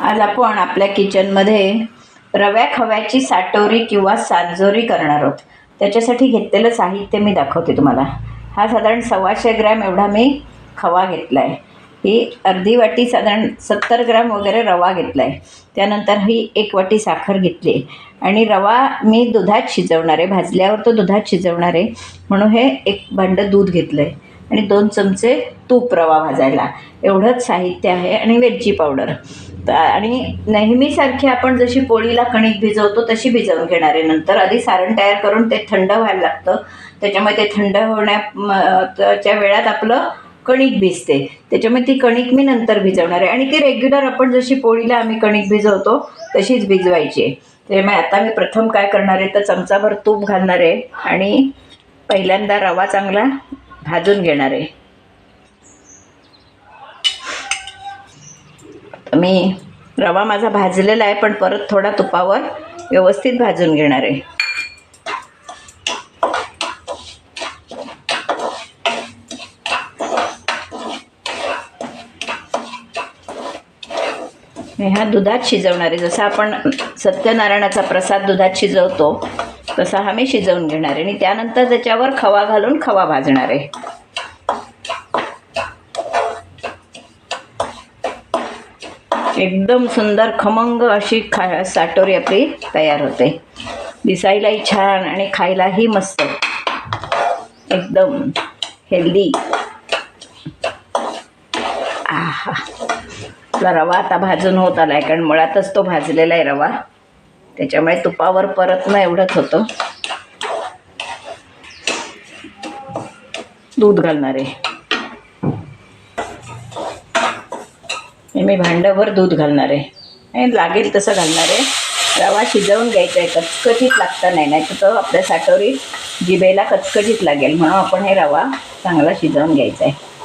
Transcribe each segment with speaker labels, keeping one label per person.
Speaker 1: आज आपण आपल्या किचनमध्ये रव्या खव्याची साटोरी किंवा सांजोरी करणार आहोत. त्याच्यासाठी घेतलेलं साहित्य मी दाखवते तुम्हाला. हा साधारण सव्वाशे ग्रॅम एवढा मी खवा घेतला आहे ही अर्धी वाटी साधारण सत्तर ग्रॅम वगैरे रवा घेतला आहे त्यानंतर ही एक वाटी साखर घेतली आहे. आणि रवा मी दुधात शिजवणार आहे. भाजल्यावर तो दुधात शिजवणार आहे. म्हणून हे एक भांडं दूध घेतलं आहे आणि दोन चमचे तूप रवा भाजायला. एवढंच साहित्य आहे आणि वेलची पावडर आणि नेहमीसारखी आपण जशी पोळीला कणिक भिजवतो तशी भिजवून घेणार आहे नंतर. आधी सारण तयार करून ते थंड व्हायला लागतं. त्याच्यामुळे ते थंड होण्याच्या वेळात आपलं कणिक भिजते. त्याच्यामुळे ती कणिक मी नंतर भिजवणार आहे. आणि ती रेग्युलर आपण जशी पोळीला आम्ही कणिक भिजवतो तशीच भिजवायची आहे. त्यामुळे आता मी प्रथम काय करणार आहे तर चमचाभर तूप घालणार आहे. आणि पहिल्यांदा रवा चांगला भाजून घेणार आहे. मी रवा माझा भाजलेला आहे पण परत थोडा तुपावर व्यवस्थित भाजून घेणार आहे. मी हा दुधात शिजवणार आहे. जसा आपण सत्यनारायणाचा प्रसाद दुधात शिजवतो तसा हा मी शिजवून घेणार आहे. आणि त्यानंतर त्याच्यावर खवा घालून खवा भाजणार आहे. एकदम सुंदर खमंग अशी खा साटोरी आपली तयार होते. दिसायलाही छान आणि खायलाही मस्त. एकदम हेल्दी आहा. रवा आता भाजून होत आला आहे कारण मुळातच तो भाजलेला आहे रवा. त्याच्यामुळे तुपावर परत ना एवढंच होतं. दूध घालणार आहे. मी भांड्यावर दूध घालणार आहे. लागेल तसं घालणार आहे. रवा शिजवून घ्यायचा आहे. कचकचीत लागता नाही नाही तर तो आपल्या साठवरीत जिबेला कचकचीत लागेल. म्हणून आपण हे रवा चांगला शिजवून घ्यायचा आहे.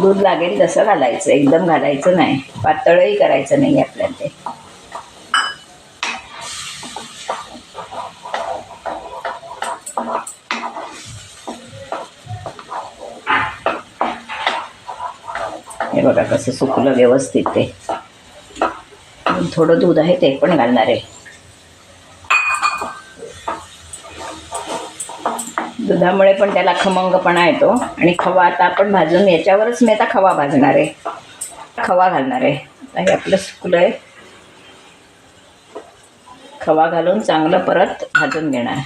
Speaker 1: दूध लागेल तसं घालायचं एकदम घालायचं नाही. पातळही करायचं नाही आपल्याला ते. हे बघा कसं सुकलं व्यवस्थित ते. थोडं दूध आहे ते पण घालणार आहे. दुधामुळे पण त्याला खमंगपणा येतो. आणि खवा आता आपण भाजून याच्यावरच मी आता खवा भाजणार आहे. खवा घालणार आहे. आता हे आपलं सुकलं आहे. खवा घालून चांगलं परत भाजून घेणार.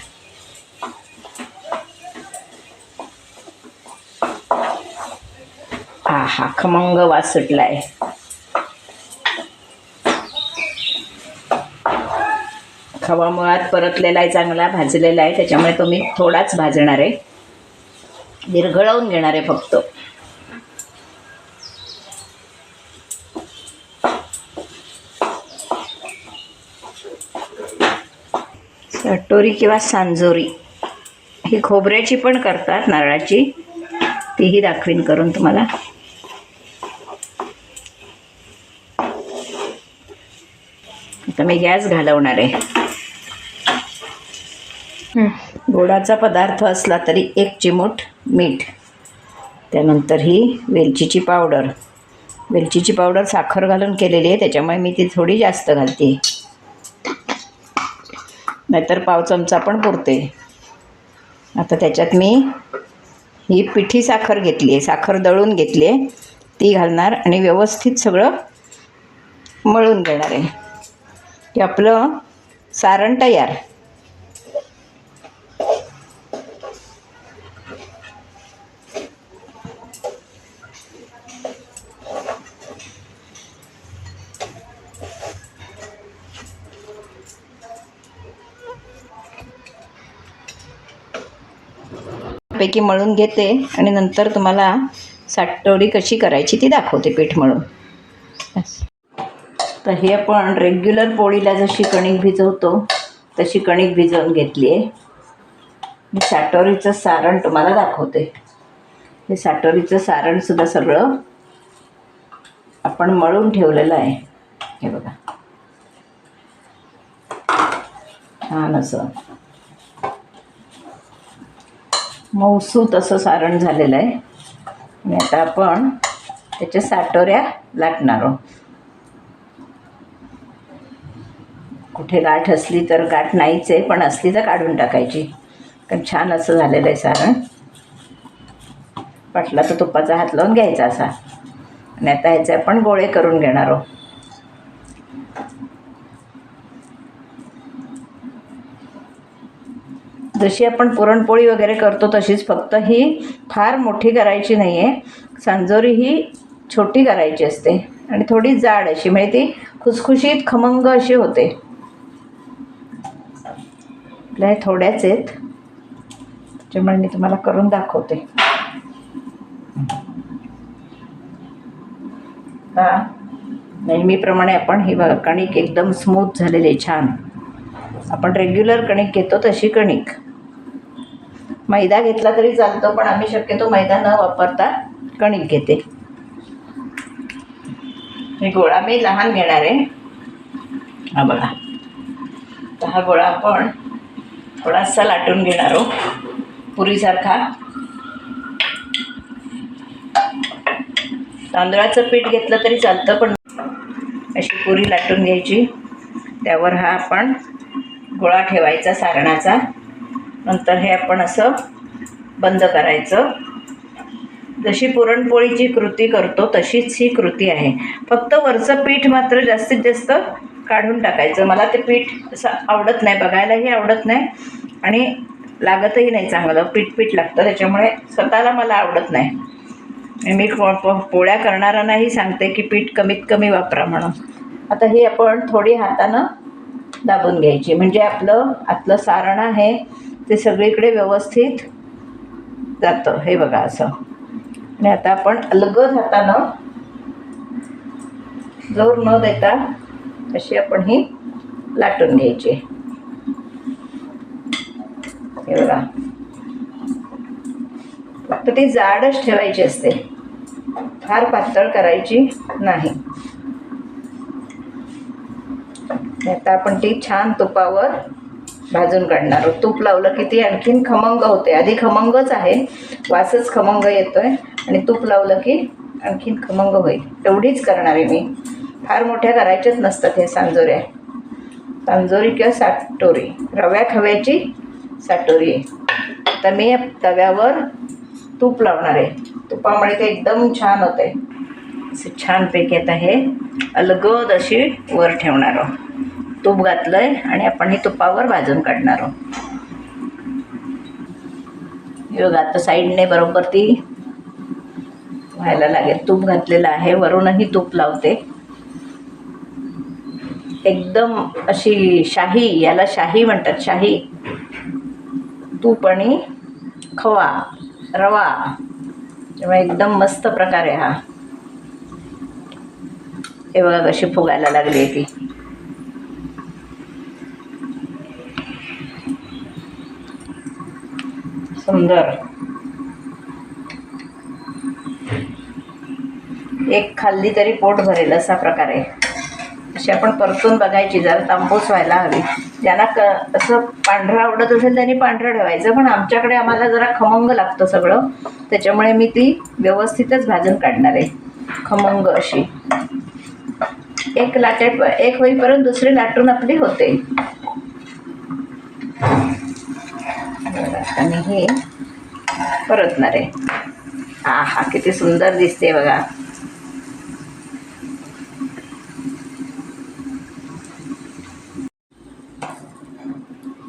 Speaker 1: हा हा खमंग वास सुटला आहे खवा मुळात परतलेला आहे चांगला भाजलेला आहे. त्याच्यामुळे तो मी थोडाच भाजणार आहे. विरघळवून घेणार आहे फक्त. सटोरी किंवा सांजोरी ही खोबऱ्याची पण करतात नारळाची. तीही दाखवीन करून तुम्हाला. आता मी गॅस घालवणार आहे. गोडाचा पदार्थ असला तरी एक चिमूट मीठ. त्यानंतर ही वेलचीची पावडर. वेलचीची पावडर साखर घालून केलेली आहे त्याच्यामुळे मी ती थोडी जास्त घालते. नाहीतर पाव चमचा पण पुरते. आता त्याच्यात मी ही पिठी साखर घेतली आहे साखर दळून घेतली आहे. ती घालणार आणि व्यवस्थित सगळं मळून घेणार आहे. की आपलं सारण तयार. पैकी मळून घेते आणि नंतर तुम्हाला साटोरी कशी करायची ती दाखवते पीठ मळून. तर हे आपण रेग्युलर पोळीला जशी कणिक भिजवतो तशी कणिक भिजवून घेतली आहे. मी साटोरीचं सारण तुम्हाला दाखवते. हे साटोरीचं सारणसुद्धा सगळं आपण मळून ठेवलेलं आहे. हे बघा. छान असं. मऊसूत असं सारण झालेलं आहे. आणि आता आपण त्याच्या साटोऱ्या लाटणार आहोत. कुठे गाठ असली तर गाठ नाहीच आहे पण असली तर काढून टाकायची. कारण छान असं झालेलं आहे सारण. पाटला तर तुपाचा हात लावून घ्यायचा असा. आणि आता ह्याचे आपण गोळे करून घेणार आहोत. जशी आपण पुरणपोळी वगैरे करतो तशीच फक्त ही फार मोठी करायची नाही आहे सांजोरी ही छोटी करायची असते. आणि थोडी जाड अशी म्हणजे ती खुसखुशीत खमंग अशी होते. आपल्या हे थोड्याच आहेत. त्याच्यामुळे मी तुम्हाला करून दाखवते. हा. नेहमीप्रमाणे आपण ही कणिक एकदम स्मूथ झालेली आहे छान. आपण रेग्युलर कणिक घेतो तशी कणिक. मैदा घेतला तरी चालतो पण आम्ही शक्यतो मैदा न वापरता कणिक घेते. हे गोळा मी लहान घेणार आहे. हा बघा. तर हा गोळा आपण थोडासा लाटून घेणार आहोत. पुरीसारखा. तांदळाचं पीठ घेतलं तरी चालतं पण अशी पुरी लाटून घ्यायची. त्यावर हा आपण गोळा ठेवायचा सारणाचा. नंतर हे आपण असं बंद करायचं. जशी पुरणपोळीची कृती करतो तशीच ही कृती आहे. फक्त वरचं पीठ मात्र जास्तीत जास्त काढून टाकायचं. मला ते पीठ असं आवडत नाही बघायलाही आवडत नाही आणि लागतही नाही चांगलं. पीठ पीठ लागतं त्याच्यामुळे स्वतःला मला आवडत नाही. मी पो पोळ्या करणाऱ्यांनाही सांगते की पीठ कमीत कमी वापरा म्हणून. आता ही आपण थोडी हातानं दाबून घ्यायची. म्हणजे आपलं आतलं सारण आहे ते सगळीकडे व्यवस्थित जातं. हे बघा असं. आणि आता आपण अलगद हातानं जोर न देता अशी आपण ही लाटून घ्यायची. हे बघा. फक्त ती जाडच ठेवायची असते. फार पातळ करायची नाही. आता आपण ती छान तुपावर भाजून काढणार. आहोत तूप लावलं की ती आणखीन खमंग होते. आधी खमंगच आहे. वासच खमंग येतोय. आणि तूप लावलं की आणखीन खमंग होईल. तेवढीच करणार आहे मी. फार मोठ्या करायच्याच नसतात हे सांजोऱ्या सांजोरी किंवा साटोरी. रव्या खव्याची साटोरी. आहे आता मी तव्यावर तूप लावणार आहे. तुपामुळे ते एकदम छान होते असं छानपैकी आता हे अलगद अशी वर ठेवणार आहोत. तूप घातलं आहे आणि आपण हे तुपावर भाजून काढणार आहोत. बघा आता साईडने बरोबर ती व्हायला लागेल. तूप घातलेलं आहे वरूनही तूप लावते. एकदम अशी शाही याला शाही म्हणतात शाही. तूप आणि खवा रवा. तेव्हा एकदम मस्त प्रकारे हा. हे बघा कशी फुगायला लागली आहे ती. सुंदर. एक खाल्ली तरी पोट भरेल असा प्रकार आहे. अशी आपण परतून बघायची जरा तांबूस व्हायला हवी. ज्यांना क असं पांढरं आवडत असेल त्यांनी पांढरं ठेवायचं. पण आमच्याकडे आम्हाला जरा खमंग लागतं सगळं. त्याच्यामुळे मी ती व्यवस्थितच भाजून काढणार आहे. खमंग अशी. एक लाटे एक होईपर्यंत दुसरी लाटून आपली होते. आणि हे परतणार. आहे हा हा किती सुंदर दिसते बघा.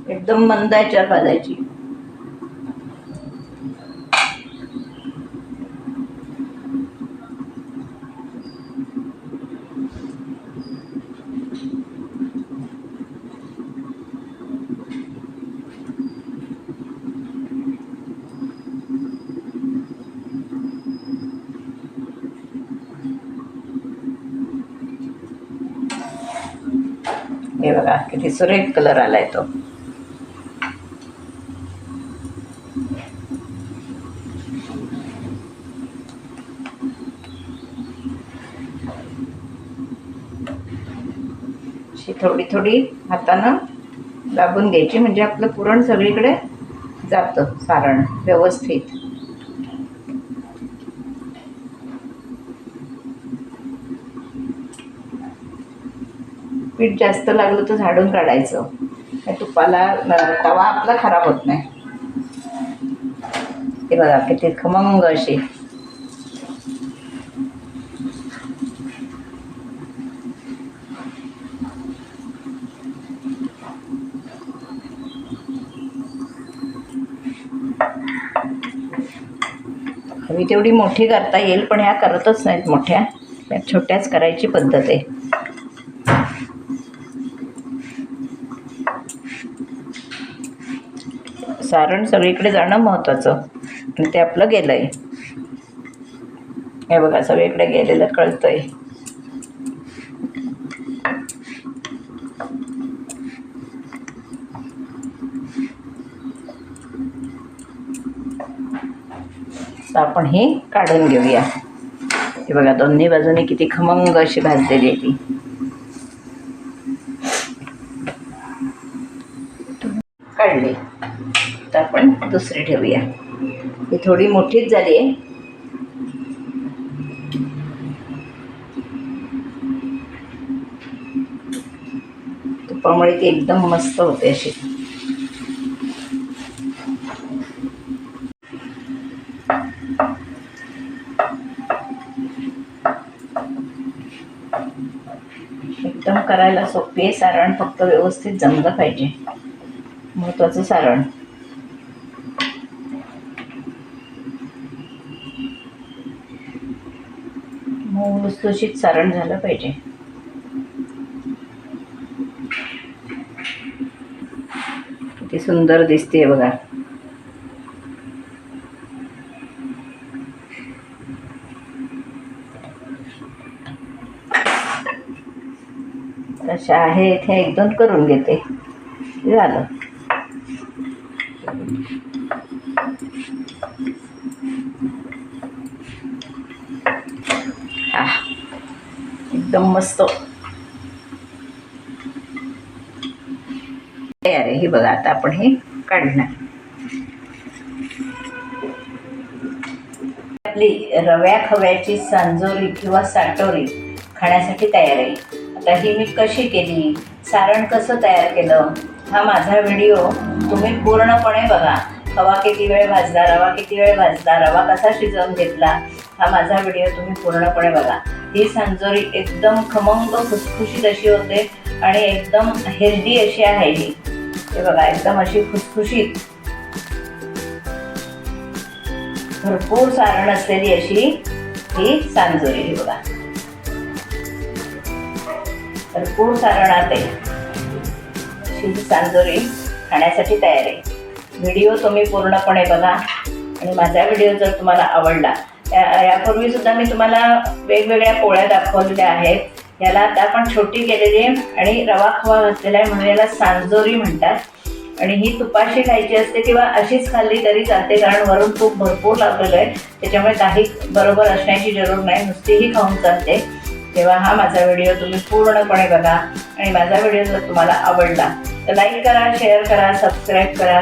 Speaker 1: एकदम मंद याच्यावर भाजायची हे बघा किती सुरेख कलर आलाय तो. अशी थोडी थोडी हातानं दाबून घ्यायची म्हणजे आपलं पुरण सगळीकडे जातं सारण व्यवस्थित. पीठ जास्त लागलं तर झाडून काढायचं. तुपाला तवा आपला खराब होत नाही. हे बघा किती खमंग अशी. हवी तेवढी मोठी करता येईल पण ह्या करतच नाहीत मोठ्या. त्या छोट्याच करायची पद्धत आहे. सारण सगळीकडे जाणं महत्त्वाचं आणि ते आपलं गेलं आहे हे बघा सगळीकडे गेलेलं कळतंय. तर आपण हे काढून घेऊया. हे बघा दोन्ही बाजूने किती खमंग अशी भाजलेली आहे ती काढली तर आपण दुसरी ठेवूया. ही थोडी मोठीच झाली आहे. तुपामुळे ती एकदम मस्त होते अशी. एकदम करायला सोपी आहे सारण फक्त व्यवस्थित जमलं पाहिजे. महत्वाचं सारण. मऊ लुसलुशीत सारण झालं पाहिजे. किती सुंदर दिसते बघा. तशा आहे इथे एक दोन करून घेते. झालं हा एकदम मस्त. तयार आहे हे बघा आता आपण हे काढणार. आपली रव्या खव्याची सांजोरी किंवा साटोरी खाण्यासाठी तयार आहे. आता ही मी कशी केली? सारण कसं तयार केलं? हा माझा व्हिडिओ तुम्ही पूर्णपणे बघा. हवा किती वेळ भाजला रवा किती वेळ भाजला रवा कसा शिजवून घेतला हा माझा व्हिडिओ तुम्ही पूर्णपणे बघा. ही सांजोरी एकदम खमंग खुसखुशीत अशी होते आणि एकदम हेल्दी अशी आहे ही. हे बघा एकदम अशी खुसखुशीत. भरपूर सारण असलेली अशी ही सांजोरी ही बघा. भरपूर सारणात आहे. अशी ही सांजोरी खाण्यासाठी तयार आहे. व्हिडिओ तुम्ही पूर्णपणे बघा. आणि माझा व्हिडिओ जर तुम्हाला आवडला या- यापूर्वी सुद्धा मी तुम्हाला वेगवेगळ्या पोळ्या दाखवलेल्या आहेत. याला आता आपण छोटी केलेली आहे आणि रवा खवा घातलेला आहे म्हणून याला सांजोरी म्हणतात. आणि ही तुपाशी खायची असते किंवा अशीच खाल्ली तरी चालते कारण वरून तूप भरपूर लागलेलं आहे. त्याच्यामुळे काही बरोबर असण्याची जरूर नाही नुसतीही खाऊन चालते. तेव्हा हा माझा व्हिडिओ तुम्ही पूर्णपणे बघा. आणि माझा व्हिडिओ जर तुम्हाला आवडला तर लाईक करा शेअर करा सबस्क्राईब करा.